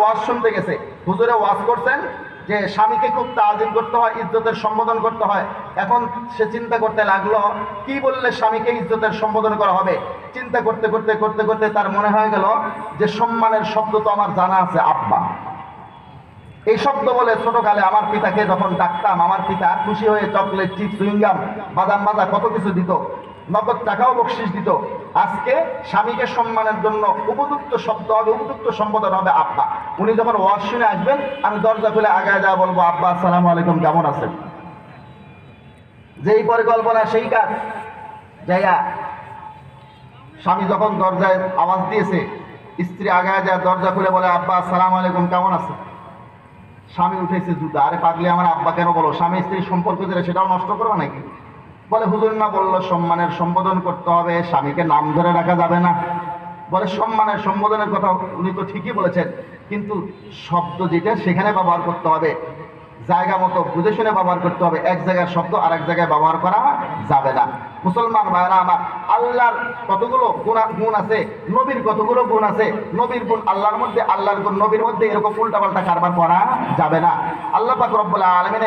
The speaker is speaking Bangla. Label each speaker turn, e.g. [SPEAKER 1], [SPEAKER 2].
[SPEAKER 1] ওয়াজ শুনতে গেছে। হুজুরে ওয়াজ করছেন যে স্বামীকে খুব তাজিম করতে হয়, ইজ্জতের সম্বোধন করতে হয়। এখন সে চিন্তা করতে লাগল, কি বললে স্বামীকে ইজ্জতের সম্বোধন করা হবে? চিন্তা করতে করতে করতে করতে তার মনে হয়ে গেল যে সম্মানের শব্দ তো আমার জানা আছে, আব্বা। এই শব্দ বলে ছোটকালে আমার পিতাকে যখন ডাকতাম, আমার পিতা খুশি হয়ে চকলেট চিপস সুইংগাম বাদাম মাজা কত কিছু দিত, নগদ টাকাও বকশিস দিত। আজকে স্বামীকে সম্মানের জন্য উপযুক্ত শব্দ হবে, উপযুক্ত সম্বোধন হবে আব্বা। উনি যখন ওয়াজ আসবেন, আমি দরজা খুলে আগায় যা বলব, আব্বা, আসসালামু আলাইকুম, কেমন আছেন? যেই পরিকল্পনা, সেই কাজ। যাইয়া স্বামী যখন দরজায় আওয়াজ দিয়েছে, স্ত্রী আগায় যায় দরজা খুলে বলে, আব্বা, আসসালামু আলাইকুম, কেমন আছেন? স্বামী উঠেছে জুতা আরে পাগলে আমার আব্বা কেন বলো? স্বামী স্ত্রীর সম্পর্ক যেটা, সেটাও নষ্ট করবে নাকি? বলে, হুজুর না বলল, সম্মানের সম্বোধন করতে হবে, স্বামীকে নাম ধরে রাখা যাবে না। বলে, সম্মানের সম্বোধনের কথা উনি তো ঠিকই বলেছেন, কিন্তু শব্দ যেটা, সেখানে ব্যবহার করতে হবে। জায়গা মতো বুঝে শুনে ব্যবহার করতে হবে। এক জায়গার শব্দ আর এক জায়গায় ব্যবহার করা যাবে না। মুসলমান ভাইরা আমার, আল্লাহর কতগুলো গুণ আছে, নবীর কতগুলো গুণ আছে, নবীর গুণ আল্লাহর মধ্যে, আল্লাহর গুণ নবীর মধ্যে এরকম উল্টাপাল্টা কারবার করা যাবে না। আল্লাহ পাক রব্বুল আলমিনের